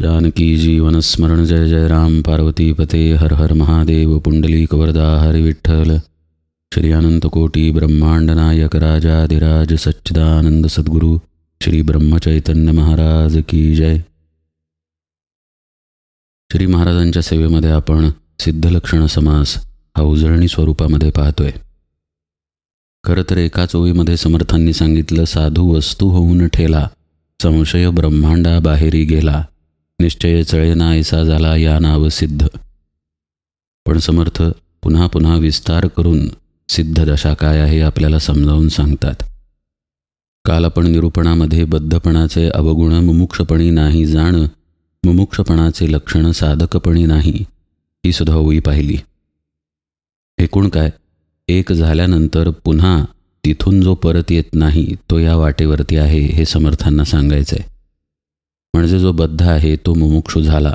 जानकी जीवन स्मरण जय जय राम। पार्वती पते हर हर महादेव। पुंडलीक वरदा हरि विठ्ठल। श्री अनंत ब्रह्मांड नायक राजाधिराज सच्चिदानंद सद्गुरु श्री ब्रह्मचैतन्य महाराज की जय। श्री महाराजांच्या सेवेमध्ये आपण सिद्धलक्षण समास हा उजळणी स्वरूपामध्ये पाहतोय. खरं तर एकाच ओळीमध्ये समर्थांनी सांगितलं साधू वस्तू होऊन ठेला संशय ब्रह्मांडा बाहेरी गेला. निश्चय चळेना ऐसा झाला या नाव सिद्ध. पण समर्थ पुन्हा पुन्हा विस्तार करून सिद्ध दशा काय आहे आपल्याला समजावून सांगतात. काल आपण निरूपणामध्ये बद्धपणाचे अवगुण मुमुक्षपणी नाही जाणं मुमुक्षपणाचे लक्षण साधकपणी नाही ही सुद्धा ओळी पाहिली. एकूण काय? एक झाल्यानंतर पुन्हा तिथून जो परत येत नाही तो या वाटेवरती आहे हे समर्थांना सांगायचं आहे म्हणजे जो बद्ध आहे तो मुमुक्षू झाला.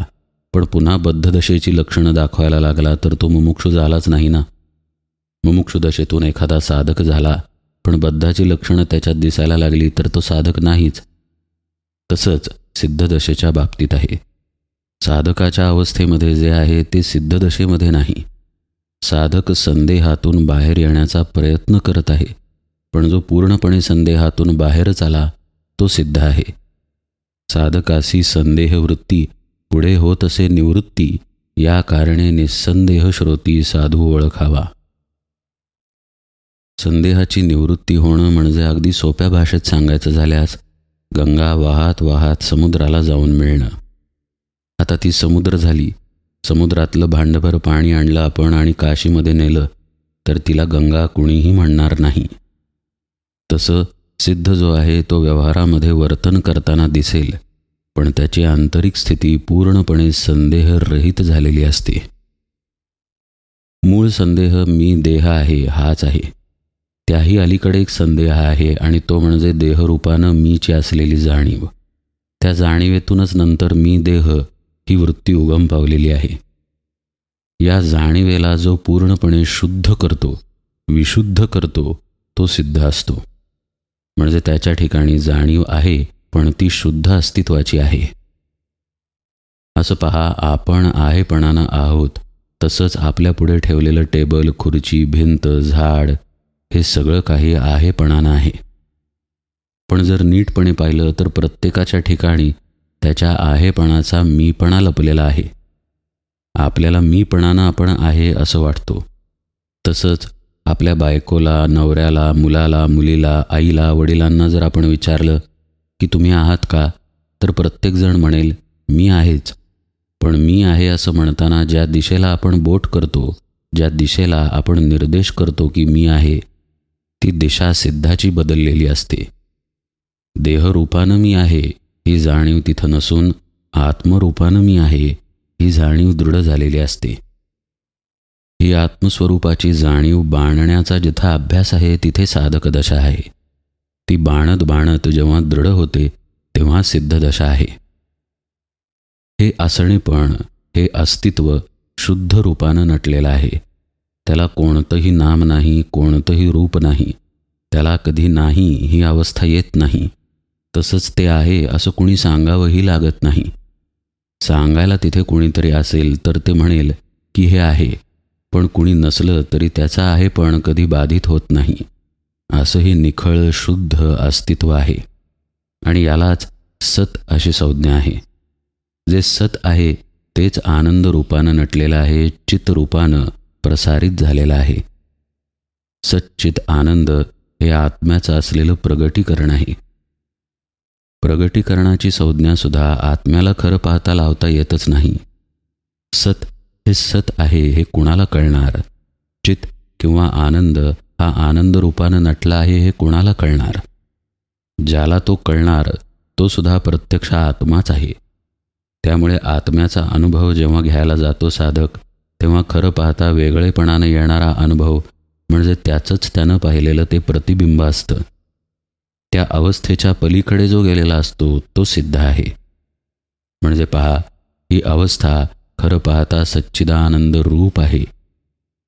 पण पुन्हा बद्धदशेची लक्षणं दाखवायला लागला तर तो मुमुक्षू झालाच नाही ना? मुमुक्षू दशेतून एखादा साधक झाला पण बद्धाची लक्षणं त्याच्यात दिसायला लागली तर तो साधक नाहीच. तसंच सिद्धदशेच्या बाबतीत आहे. साधकाच्या अवस्थेमध्ये जे आहे ते सिद्धदशेमध्ये नाही. साधक संदेहातून बाहेर येण्याचा प्रयत्न करत आहे पण जो पूर्णपणे संदेहातून बाहेरच आला तो सिद्ध आहे. साधकासी संदेह वृत्ती पुढे होत असे निवृत्ती या कारणे निस्संदेह श्रोती साधू ओळखावा. संदेहाची निवृत्ती होणं म्हणजे अगदी सोप्या भाषेत सांगायचं झाल्यास गंगा वाहत वाहत समुद्राला जाऊन मिळणं. आता ती समुद्र झाली. समुद्रातलं भांडभर पाणी आणलं आपण आणि काशीमध्ये नेलं तर तिला गंगा कुणीही म्हणणार नाही. तसं सिद्ध जो आहे तो व्यवहारामध्ये वर्तन करताना दिसेल पण त्याची आंतरिक स्थिती पूर्णपणे संदेहरहित झालेली असते. मूळ संदेह मी देह आहे हाच आहे. त्याही अलीकडे एक संदेह आहे आणि तो म्हणजे देहरूपानं मीची असलेली जाणीव. त्या जाणीवेतूनच नंतर मी देह ही वृत्ती उगम पावलेली आहे. या जाणीवेला जो पूर्णपणे शुद्ध करतो विशुद्ध करतो तो सिद्ध असतो. म्हणजे त्याच्या ठिकाणी जाणीव आहे पण ती शुद्ध अस्तित्वाची आहे. असं पहा आपण आहेपणानं आहोत तसंच आपल्या पुढे ठेवलेलं टेबल खुर्ची भिंत झाड हे सगळं काही आहेपणानं आहे. पण जर नीटपणे पाहिलं तर प्रत्येकाच्या ठिकाणी त्याच्या आहेपणाचा मीपणा लपलेला आहे. आपल्याला मीपणानं आपण आहे असं वाटतो. तसंच आपल्या बायकोला नवऱ्याला मुलाला मुलीला आईला वडिलांना जर आपण विचारलं की तुम्ही आहात का तर प्रत्येकजण म्हणेल मी आहेच. पण मी आहे असं म्हणताना ज्या दिशेला आपण बोट करतो ज्या दिशेला आपण निर्देश करतो की मी आहे ती दिशा सिद्धाची बदललेली असते. देहरूपानं मी आहे ही जाणीव तिथं नसून आत्मरूपानं मी आहे ही जाणीव दृढ झालेली असते. ही आत्मस्वरूपाची जाणीव बाणण्याचा जिथं अभ्यास आहे तिथे साधक दशा आहे. ती बाणत बाणत जेव्हा दृढ होते तेव्हा सिद्ध दशा आहे. हे असणेपण हे अस्तित्व शुद्ध रूपानं नटलेलं आहे. त्याला कोणतंही नाम नाही कोणतंही रूप नाही. त्याला कधी नाही ही अवस्था येत नाही. तसंच ते आहे असं कुणी सांगावंही लागत नाही. सांगायला तिथे कुणीतरी असेल तर ते म्हणेल की हे आहे. पण कुणी नसलं तरी त्याचा आहे पण कधी बाधित होत नाही. असं हे निखळ शुद्ध अस्तित्व आहे. आणि यालाच सत अशी संज्ञा आहे. जे सत आहे तेच आनंद रूपानं नटलेलं आहे चित्तरूपानं प्रसारित झालेलं आहे. सच्चित आनंद हे आत्म्याचं असलेलं प्रगटीकरण आहे. प्रगटीकरणाची संज्ञासुद्धा आत्म्याला खरं पाहता लावता येतच नाही. सत हे सत आहे हे कुणाला कळणार? चित किंवा आनंद हा आनंद रूपानं नटला आहे हे कुणाला कळणार? ज्याला तो कळणार तो सुद्धा प्रत्यक्ष आत्माच आहे. त्यामुळे आत्म्याचा अनुभव जेव्हा घ्यायला जातो साधक तेव्हा खरं पाहता वेगळेपणानं येणारा अनुभव म्हणजे त्याचंच त्यानं पाहिलेलं ते प्रतिबिंब असतं. त्या अवस्थेच्या पलीकडे जो गेलेला असतो तो सिद्ध आहे. म्हणजे पहा ही अवस्था खरं पाहता सच्चिदानंद रूप आहे.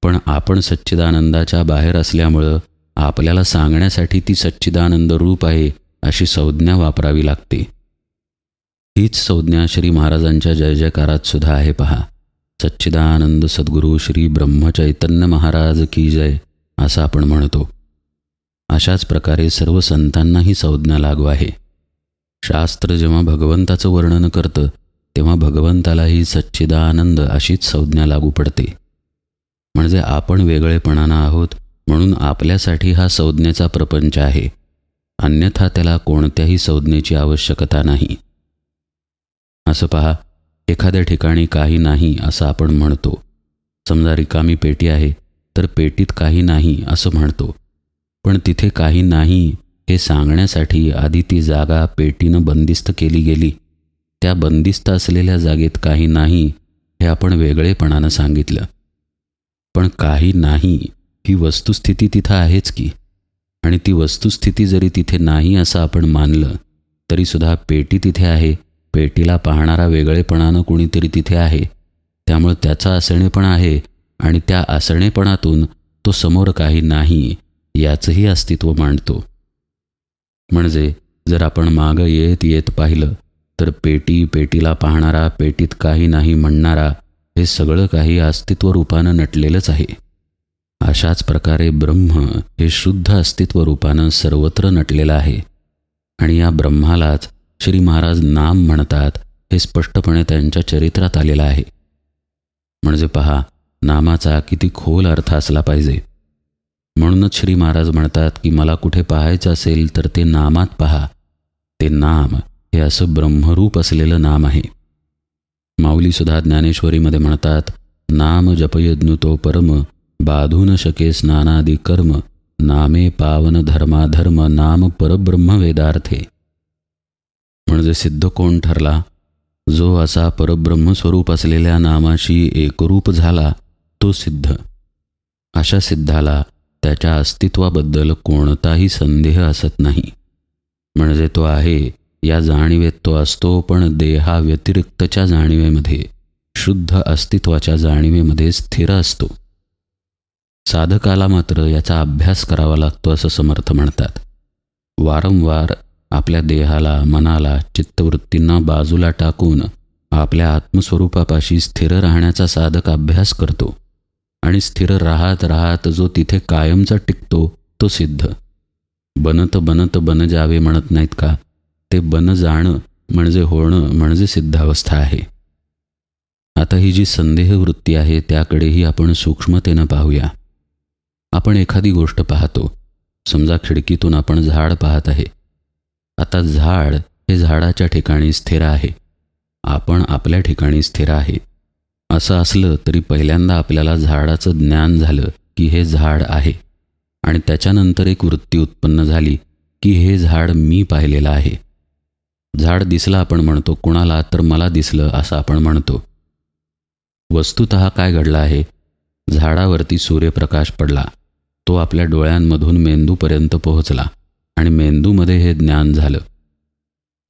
पण आपण सच्चिदानंदाच्या बाहेर असल्यामुळं आपल्याला सांगण्यासाठी ती सच्चिदानंद रूप आहे अशी संज्ञा वापरावी लागते. हीच संज्ञा श्री महाराजांच्या जय जयकारात सुद्धा आहे पहा. सच्चिदानंद सद्गुरू श्री ब्रह्मचैतन्य महाराज की जय असं आपण म्हणतो. अशाच प्रकारे सर्व संतांनाही संज्ञा लागू आहे. शास्त्र जेव्हा भगवंताचं वर्णन करतं तेव्हा भगवंतालाही सच्चिदानंद अशीच संज्ञा लागू पडते. म्हणजे आपण वेगळेपणानं आहोत म्हणून आपल्यासाठी हा संज्ञेचा प्रपंच आहे. अन्यथा त्याला कोणत्याही संज्ञेची आवश्यकता नाही. असं पहा एखाद्या ठिकाणी काही नाही असं आपण म्हणतो. समजा रिकामी पेटी आहे तर पेटीत काही नाही असं म्हणतो. पण तिथे काही नाही हे सांगण्यासाठी आधी ती जागा पेटीनं बंदिस्त केली गेली. त्या बंदिस्त असलेल्या जागेत काही नाही हे आपण वेगळेपणानं सांगितलं. पण काही नाही ही वस्तुस्थिती तिथं आहेच की. आणि ती वस्तुस्थिती जरी तिथे नाही असं आपण मानलं तरीसुद्धा पेटी तिथे आहे. पेटीला पाहणारा वेगळेपणानं कुणीतरी तिथे आहे. त्यामुळं त्याचा असणेपण आहे आणि त्या असणेपणातून तो समोर काही नाही याचंही अस्तित्व मांडतो. म्हणजे जर आपण मागं येत येत पाहिलं तर पेटी पेटीला पाहणारा पेटीत काही नाही म्हणणारा हे सगळं काही अस्तित्व रूपानं नटलेलंच आहे. अशाच प्रकारे ब्रह्म हे शुद्ध अस्तित्व रूपानं सर्वत्र नटलेलं आहे. आणि या ब्रह्मालाच श्री महाराज नाम म्हणतात हे स्पष्टपणे त्यांच्या चरित्रात आलेलं आहे. म्हणजे पहा नामाचा किती खोल अर्थ असला पाहिजे. म्हणूनच श्री महाराज म्हणतात की मला कुठे पाहायचं असेल तर ते नामात पहा. ते नाम हे असं ब्रह्मरूप असलेलं नाम आहे. माऊलीसुद्धा ज्ञानेश्वरीमध्ये म्हणतात नाम जपयज्ञुतो परम बाधून शके स्नानादी कर्म नामे पावन धर्माधर्म नाम परब्रह्म वेदार्थे म्हणजे सिद्ध कोण ठरला जो असा परब्रह्मस्वरूप असलेल्या नामाशी एकरूप झाला तो सिद्ध. अशा सिद्धाला त्याच्या अस्तित्वाबद्दल कोणताही संदेह असत नाही. म्हणजे तो आहे या जाणीवेत तो असतो पण देहाव्यतिरिक्तच्या जाणीवेमध्ये शुद्ध अस्तित्वाच्या जाणीवेमध्ये स्थिर असतो. साधकाला मात्र याचा अभ्यास करावा लागतो असं समर्थ म्हणतात. वारंवार आपल्या देहाला मनाला चित्तवृत्तींना बाजूला टाकून आपल्या आत्मस्वरूपापाशी स्थिर राहण्याचा साधक अभ्यास करतो. आणि स्थिर राहत राहत जो तिथे कायमचा टिकतो तो सिद्ध. बनत बनत बन जावे म्हणत नाहीत का? ते बन जाणं म्हणजे होणं म्हणजे सिद्धावस्था आहे. आता ही जी संदेह वृत्ती आहे त्याकडेही आपण सूक्ष्मतेनं पाहूया. आपण एखादी गोष्ट पाहतो. समजा खिडकीतून आपण झाड पाहत आहे. आता झाड हे झाडाच्या ठिकाणी स्थिर आहे. आपण आपल्या ठिकाणी स्थिर आहे. असं असलं तरी पहिल्यांदा आपल्याला झाडाचं ज्ञान झालं की हे झाड आहे. आणि त्याच्यानंतर एक वृत्ती उत्पन्न झाली की हे झाड मी पाहिलेलं आहे. झाड दिसलं आपण म्हणतो कुणाला तर मला दिसलं असं आपण म्हणतो. वस्तुत काय घडला आहे? झाडावरती सूर्यप्रकाश पडला. तो आपल्या डोळ्यांमधून मेंदूपर्यंत पोहोचला आणि मेंदूमध्ये हे ज्ञान झालं.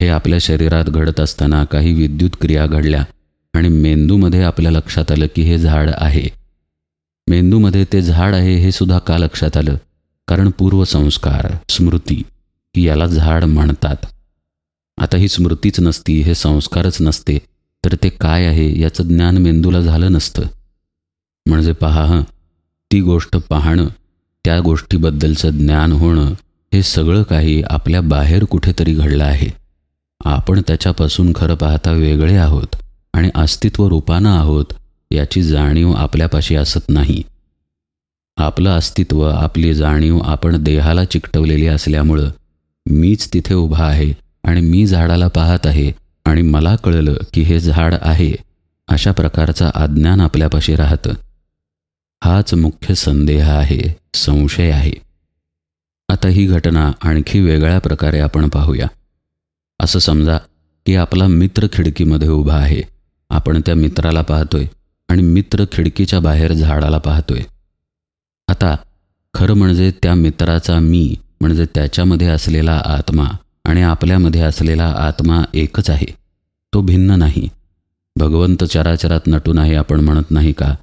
हे आपल्या शरीरात घडत असताना काही विद्युत क्रिया घडल्या आणि मेंदूमध्ये आपल्या लक्षात आलं की हे झाड आहे. मेंदूमध्ये ते झाड आहे हे सुद्धा का लक्षात आलं? कारण पूर्वसंस्कार स्मृती की याला झाड म्हणतात. आता ही स्मृतीच नसती हे संस्कारच नसते तर ते काय आहे याचं ज्ञान मेंदूला झालं नसतं. म्हणजे पहा ती गोष्ट पाहणं त्या गोष्टीबद्दलचं ज्ञान होणं हे सगळं काही आपल्या बाहेर कुठेतरी घडलं आहे. आपण त्याच्यापासून खरं पाहता वेगळे आहोत आणि अस्तित्व रूपानं आहोत याची जाणीव आपल्यापाशी असत नाही. आपलं अस्तित्व आपली जाणीव आपण देहाला चिकटवलेली असल्यामुळं मीच तिथे उभा आहे आणि मी झाडाला पाहत आहे आणि मला कळलं की हे झाड आहे अशा प्रकारचा अज्ञान आपल्यापाशी राहतं. हाच मुख्य संदेह आहे संशय आहे. आता ही घटना आणखी वेगळ्या प्रकारे आपण पाहूया. असं समजा की आपला मित्र खिडकीमध्ये उभा आहे आपण त्या मित्राला पाहतोय आणि मित्र खिडकीच्या बाहेर झाडाला पाहतोय. आता खरं म्हणजे त्या मित्राचा मी म्हणजे त्याच्यामध्ये असलेला आत्मा आणि आपल्यामध्ये असलेला आत्मा एकच आहे. तो भिन्न नाही. भगवंत चराचरात नटून आहे आपण म्हणत नाही का?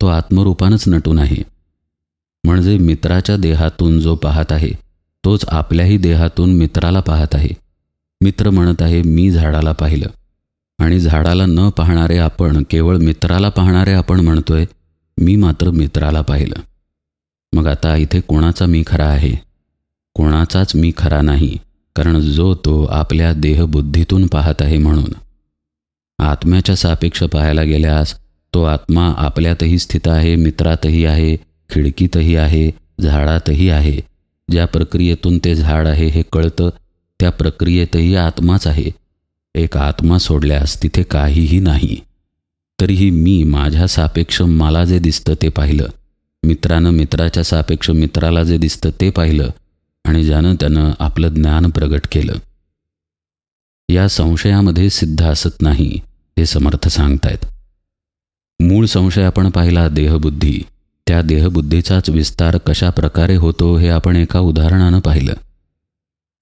तो आत्मरूपानच नटून आहे. म्हणजे मित्राच्या देहातून जो पाहत आहे तोच आपल्याही देहातून मित्राला पाहत आहे. मित्र म्हणत आहे मी झाडाला पाहिलं. आणि झाडाला न पाहणारे आपण केवळ मित्राला पाहणारे आपण म्हणतोय मी मात्र मित्राला पाहिलं. मग आता इथे कोणाचा मी खरा आहे? कोणाचाच मी खरा नाही. कारण जो तो आपल्या देहबुद्धीतून पाहत आहे म्हणून. आत्म्याच्या सापेक्ष पाहायला गेल्यास तो आत्मा आपल्यातही स्थित आहे मित्रातही आहे खिडकीतही आहे झाडातही आहे. ज्या प्रक्रियेतून ते झाड आहे हे कळतं त्या प्रक्रियेतही आत्माच आहे. एक आत्मा सोडल्यास तिथे काहीही नाही. तरीही मी माझ्या सापेक्ष मला जे दिसतं ते पाहिलं. मित्रानं मित्राच्या सापेक्ष मित्राला जे दिसतं ते पाहिलं. आणि ज्यानं त्यानं आपलं ज्ञान प्रगट केलं. या संशयामध्ये सिद्ध असत नाही हे समर्थ सांगतायत. मूळ संशय आपण पाहिला देहबुद्धी. त्या देहबुद्धीचाच विस्तार कशा प्रकारे होतो हे आपण एका उदाहरणानं पाहिलं.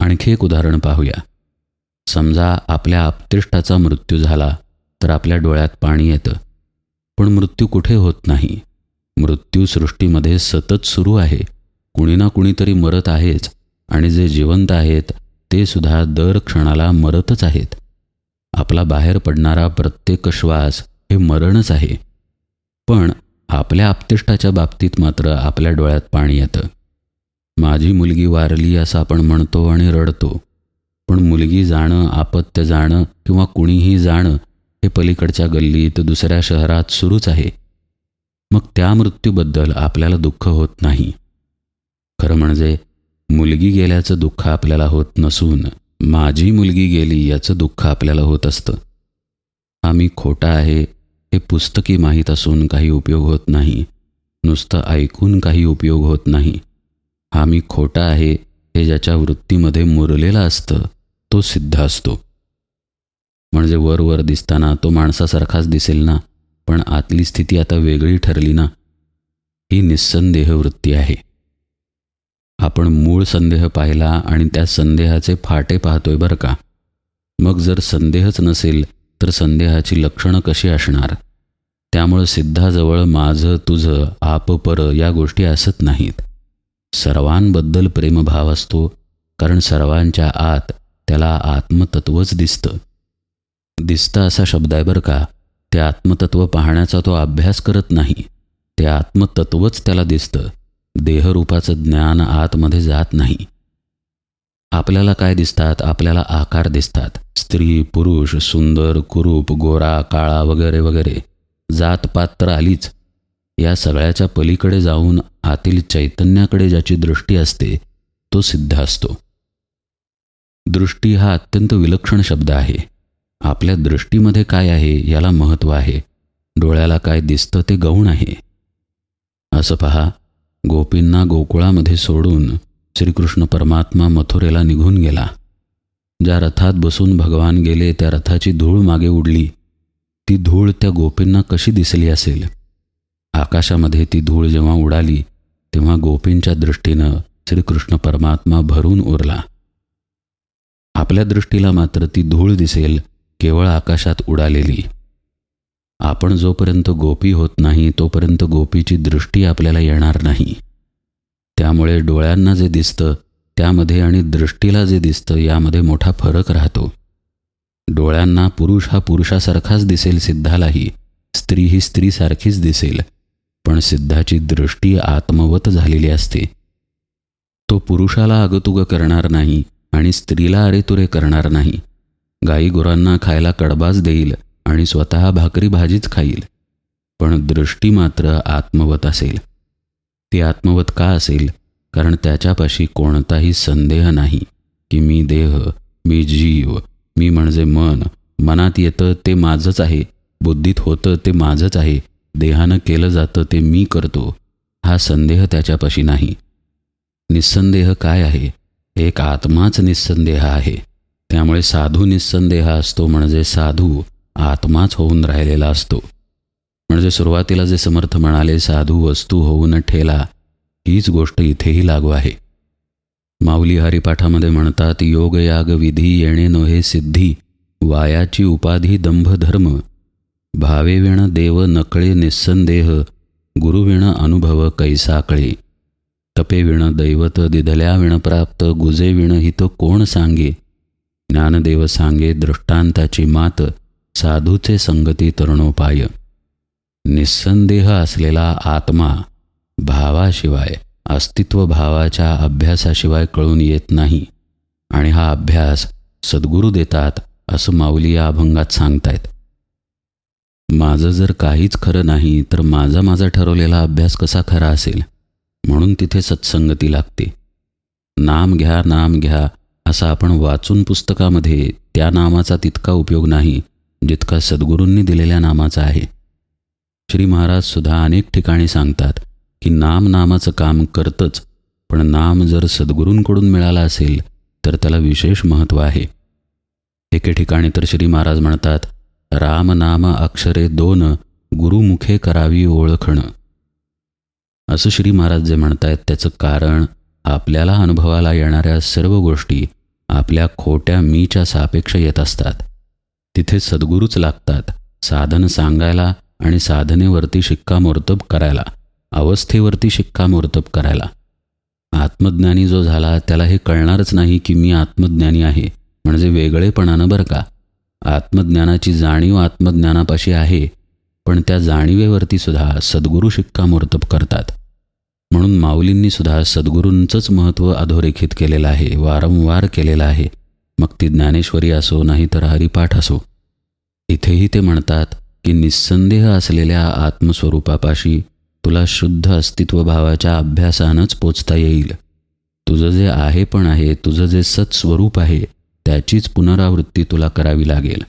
आणखी एक उदाहरण पाहूया. समजा आपल्या आपतिष्ठाचा मृत्यू झाला तर आपल्या डोळ्यात पाणी येतं. पण मृत्यू कुठे होत नाही? मृत्यू सृष्टीमध्ये सतत सुरू आहे. कुणी ना कुणीतरी मरत आहेच आणि जे जिवंत आहेत ते सुद्धा दर क्षणाला मरतच आहेत. आपला बाहेर पडणारा प्रत्येक श्वास हे मरणच आहे. पण आपल्या आपतिष्ठाच्या बाबतीत मात्र आपल्या डोळ्यात पाणी येतं. माझी मुलगी वारली असं आपण म्हणतो आणि रडतो. पण मुलगी जाणं आपत्य जाणं किंवा कुणीही जाणं हे पलीकडच्या गल्लीत दुसऱ्या शहरात सुरूच आहे. मग त्या मृत्यूबद्दल आपल्याला दुःख होत नाही. खरं म्हणजे मुलगी गेल्याचं दुःख आपल्याला होत नसून माझी मुलगी गेली याचं दुःख आपल्याला होत असतं. हा मी खोटा आहे हे पुस्तकी माहीत असून काही उपयोग होत नाही. नुसतं ऐकून काही उपयोग होत नाही. हा मी खोटा आहे हे ज्याच्या वृत्तीमध्ये मुरलेलं असतं तो सिद्ध असतो. म्हणजे वर वर दिसताना तो माणसासारखाच दिसेल ना पण आतली स्थिती आता वेगळी ठरली ना. ही निस्संदेह वृत्ती आहे. आपण मूळ संदेह पाहिला आणि त्या संदेहाचे फाटे पाहतोय बरं का? मग जर संदेहच नसेल तर संदेहाची लक्षणं कशी असणार? त्यामुळं सिद्धाजवळ माझं तुझं आप पर या गोष्टी असत नाहीत. सर्वांबद्दल प्रेमभाव असतो कारण सर्वांच्या आत त्याला आत्मतत्वच दिसतं. दिसतं असा शब्द आहे बरं का? ते आत्मतत्व पाहण्याचा तो अभ्यास करत नाही. ते आत्मतत्वच त्याला दिसतं. देहरूपाचं ज्ञान आतमध्ये जात नाही. आपल्याला काय दिसतात? आपल्याला आकार दिसतात. स्त्री पुरुष सुंदर कुरूप गोरा काळा वगैरे वगैरे. जात पात्र आलीच. या सगळ्याच्या पलीकडे जाऊन आतील चैतन्याकडे ज्याची दृष्टी असते तो सिद्ध असतो. दृष्टी हा अत्यंत विलक्षण शब्द आहे. आपल्या दृष्टीमध्ये काय आहे याला महत्त्व आहे. डोळ्याला काय दिसतं ते गौण आहे. असं पहा. गोपींना गोकुळामध्ये सोडून श्रीकृष्ण परमात्मा मथुरेला निघून गेला. ज्या रथात बसून भगवान गेले त्या रथाची धूळ मागे उडली. ती धूळ त्या गोपींना कशी दिसली असेल? आकाशामध्ये ती धूळ जेव्हा उडाली तेव्हा गोपींच्या दृष्टीनं श्रीकृष्ण परमात्मा भरून उरला. आपल्या दृष्टीला मात्र ती धूळ दिसेल केवळ आकाशात उडालेली. आपण जोपर्यंत गोपी होत नाही तोपर्यंत गोपीची दृष्टी आपल्याला येणार नाही. त्यामुळे डोळ्यांना जे दिसतं त्यामध्ये आणि दृष्टीला जे दिसतं यामध्ये मोठा फरक राहतो. डोळ्यांना पुरुष हा पुरुषासारखाच दिसेल सिद्धालाही. स्त्री ही स्त्रीसारखीच दिसेल. पण सिद्धाची दृष्टी आत्मवत झालेली असते. तो पुरुषाला अगतुग करणार नाही आणि स्त्रीला अरेतुरे करणार नाही. गाई गुरांना खायला कडबाज देईल. आणि स्वतः भाकरी भाजीच खाईल. पण दृष्टी मात्र आत्मवत असेल. ती आत्मवत का असेल? कारण त्याच्यापाशी कोणताही संदेह नाही की मी देह मी जीव मी म्हणजे मन मनात येतं ते माझंच आहे बुद्धीत होतं ते माझंच आहे देहानं केलं जातं ते मी करतो हा संदेह त्याच्यापाशी नाही. निस्संदेह काय आहे? एक आत्माच निस्संदेह आहे. त्यामुळे साधू निस्संदेह असतो म्हणजे साधू आत्माच होऊन राहिलेला असतो. म्हणजे सुरुवातीला जे समर्थ म्हणाले साधू वस्तू होऊन ठेला हीच गोष्ट इथेही लागू आहे. माऊली हरिपाठामध्ये म्हणतात योग याग विधी येणे नोहे सिद्धी वायाची उपाधी दंभ धर्म भावे विण देव नकळे निस्संदेह गुरुविण अनुभव कैसा कळे तपे विण दैवत दिधल्या विण प्राप्त गुजे विण हित कोण सांगे ज्ञानदेव सांगे दृष्टांताची मात साधूचे संगती तरुणोपाय. निस्संदेह असलेला आत्मा भावाशिवाय अस्तित्व भावाच्या अभ्यासाशिवाय कळून येत नाही. आणि हा अभ्यास सद्गुरू देतात असं माऊली या अभंगात सांगतायत. माझं जर काहीच खरं नाही तर माझा माझा ठरवलेला अभ्यास कसा खरा असेल? म्हणून तिथे सत्संगती लागते. नाम घ्या नाम घ्या असं आपण वाचून पुस्तकामध्ये त्या नामाचा तितका उपयोग नाही जितका सद्गुरूंनी दिलेल्या नामाचा आहे. श्री महाराज सुद्धा अनेक ठिकाणी सांगतात की नाम नामाचं काम करतंच पण नाम जर सद्गुरूंकडून मिळाला असेल तर त्याला विशेष महत्त्व आहे. एके ठिकाणी तर श्री महाराज म्हणतात राम नाम अक्षरे दोन गुरुमुखे करावी ओळखणं. असं श्री महाराज जे म्हणतायत त्याचं कारण आपल्याला अनुभवाला येणाऱ्या सर्व गोष्टी आपल्या खोट्या मीच्या सापेक्ष येत असतात. तिथे सद्गुरूच लागतात. साधन सांगायला आणि साधनेवरती शिक्कामोर्तब करायला. अवस्थेवरती शिक्कामोर्तब करायला. आत्मज्ञानी जो झाला त्याला हे कळणारच नाही की मी आत्मज्ञानी आहे. म्हणजे वेगळेपणानं बरं का? आत्मज्ञानाची जाणीव आत्मज्ञानापाशी आहे. पण त्या जाणीवेवरती सुद्धा सद्गुरू शिक्कामोर्तब करतात. म्हणून माऊलींनी सुद्धा सद्गुरूंचंच महत्त्व अधोरेखित केलेलं आहे वारंवार केलेलं आहे. मग ती ज्ञानेश्वरी असो नाही तर हरिपाठ असो. इथेही ते म्हणतात की निस्संदेह असलेल्या आत्मस्वरूपापाशी तुला शुद्ध अस्तित्वभावाच्या अभ्यासानंच पोचता येईल. तुझं जे आहे पण आहे तुझं जे सत्स्वरूप आहे त्याचीच पुनरावृत्ती तुला करावी लागेल.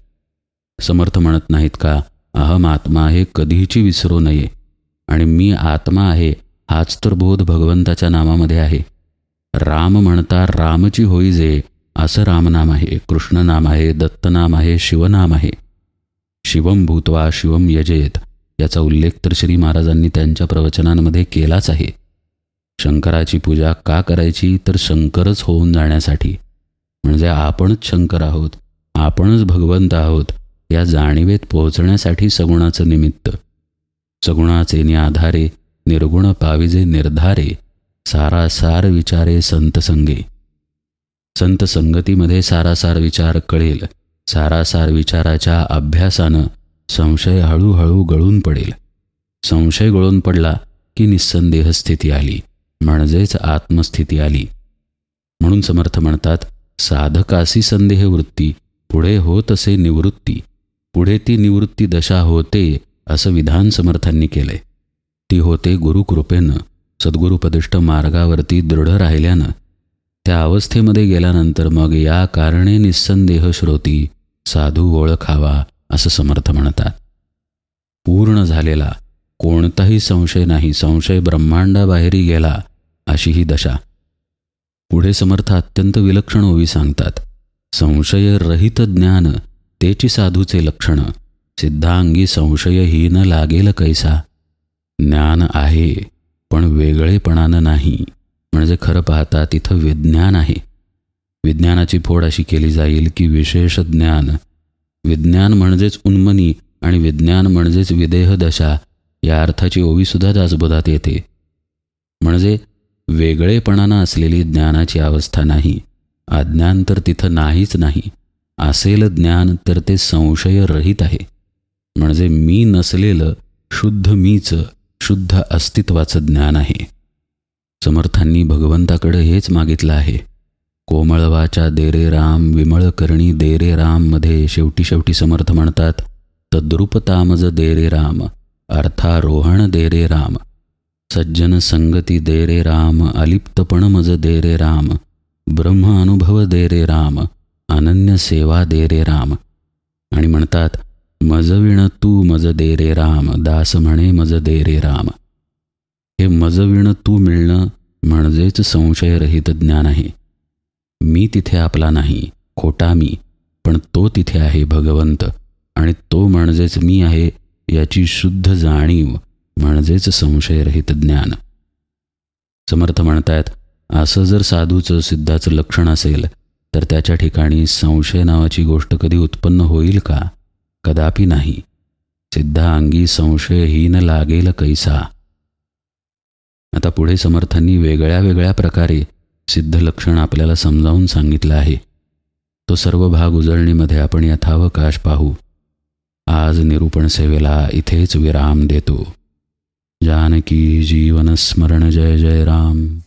समर्थ म्हणत नाहीत का अहम आत्मा हे कधीची विसरू नये. आणि मी आत्मा आहे हाच तर बोध भगवंताच्या नामामध्ये आहे. राम म्हणता रामची होई जे असं रामनाम आहे कृष्णनाम आहे दत्तनाम आहे शिवनाम आहे. शिवम भूतवा शिवम यजेत याचा उल्लेख तर श्री महाराजांनी त्यांच्या प्रवचनांमध्ये केलाच आहे. शंकराची पूजा का करायची तर शंकरच होऊन जाण्यासाठी. म्हणजे आपणच शंकर आहोत आपणच भगवंत आहोत या जाणीवेत पोहोचण्यासाठी सगुणाचं निमित्त. सगुणाचे आधारे निर्गुण पाविजे निर्धारे सारासार विचारे संत संगे. संत संगतीमध्ये सारासार विचार कळेल. सारासार विचाराच्या अभ्यासानं संशय हळूहळू गळून पडेल. संशय गळून पडला की निस्संदेह स्थिती आली. म्हणजेच आत्मस्थिती आली. म्हणून समर्थ म्हणतात साधकासी संदेह वृत्ती पुढे होत असे निवृत्ती. पुढे ती निवृत्ती दशा होते असं विधान समर्थांनी केलंय. ती होते गुरुकृपेनं सद्गुरुपदिष्ट मार्गावरती दृढ राहिल्यानं. त्या अवस्थेमध्ये गेल्यानंतर मग या कारणे निस्संदेह श्रोती साधू ओळखावा असं समर्थ म्हणतात. पूर्ण झालेला कोणताही संशय नाही संशय ब्रह्मांडाबाहेरी गेला अशी ही दशा. पुढे समर्थ अत्यंत विलक्षण ओवी सांगतात. संशयरहित ज्ञान तेची साधूचे लक्षण सिद्धांगी संशयहीन लागेल कैसा. ज्ञान आहे पण वेगळेपणानं नाही. म्हणजे खरं पाहता तिथं विज्ञान आहे. विज्ञानाची फोड अशी केली जाईल की विशेष ज्ञान. विज्ञान म्हणजेच उन्मनी आणि विज्ञान म्हणजेच विदेह दशा या अर्थाची ओवीसुद्धा दासबोधात येते. म्हणजे वेगळेपणानं असलेली ज्ञानाची अवस्था नाही. अज्ञान तर तिथं नाहीच नाही. असेल ज्ञान तर ते संशयरहित आहे. म्हणजे मी नसलेलं शुद्ध मीच शुद्ध अस्तित्वाचं ज्ञान आहे. समर्थांनी भगवंताकडे हेच मागितलं आहे कोमळवाच्या देरे राम विमळ करणी देरे राममध्ये शेवटी शेवटी समर्थ म्हणतात तद्रुपतामज देरे राम अर्थारोहण देरे राम सज्जन संगती देरे राम अलिप्तपण मज देरे राम ब्रह्म अनुभव देरे राम अनन्य सेवा देरे राम आणि म्हणतात मजविण तू मज देरे राम दास म्हणे मज देरे राम हे मजविण तू मिळणं म्हणजेच संशयरहित ज्ञान आहे. मी तिथे आपला नाही खोटा मी पण तो तिथे आहे भगवंत आणि तो म्हणजेच मी आहे याची शुद्ध जाणीव म्हणजेच संशयरहित ज्ञान. समर्थ म्हणतायत असं जर साधूचं सिद्धाचं लक्षण असेल तर त्याच्या ठिकाणी संशय नावाची गोष्ट कधी उत्पन्न होईल का? कदापि नाही. सिद्धा अंगी संशयहीन लागेल कैसा? आता पुढे समर्थांनी वेगळ्या वेगळ्या प्रकारे सिद्ध लक्षण आपल्याला समजावून सांगितलं आहे. तो सर्व भाग उजळणीमध्ये आपण यथावकाश पाहू. आज निरूपण सेवेला इथेच विराम देतो. जानकी जीवन स्मरण जय जय राम.